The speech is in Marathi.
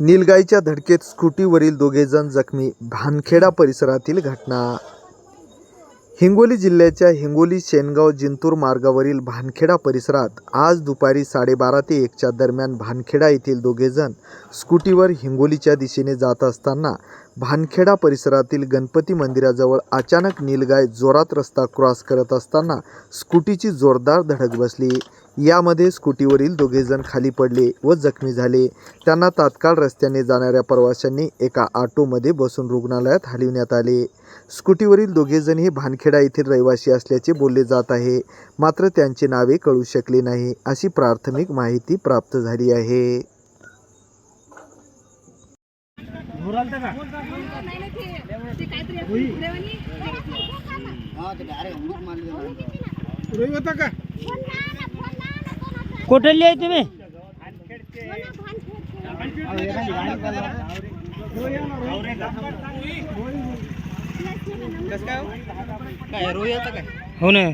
नीलगाईच्या धडकेत स्कूटीवरील दोघेजण जखमी. भानखेडा परिसरातील घटना. हिंगोली जिल्ह्याच्या हिंगोली शेनगाव जिंतूर मार्गावरील भानखेडा परिसरात आज दुपारी साडेबारा ते एकच्या दरम्यान भानखेडा येथील दोघेजण स्कूटीवर हिंगोलीच्या दिशेने जात असताना भानखेडा परिसरातील गणपती मंदिराजवळ अचानक नीलगाय जोरात रस्ता क्रॉस करत असताना स्कूटीची जोरदार धडक बसली. यामध्ये स्कूटीवरील दोघेजण खाली पडले व जखमी झाले. त्यांना तात्काळ रस्त्याने जाणाऱ्या प्रवाशांनी एका ऑटोमध्ये बसून रुग्णालयात हलविण्यात आले. स्कूटीवरील दोघेजण हे भानखेडा येथील रहिवासी असल्याचे बोलले जात आहे. मात्र त्यांची नावे कळू शकले नाही अशी प्राथमिक माहिती प्राप्त झाली आहे. कुठली आहे तुम्ही? काय रोही होता काय? हो ना.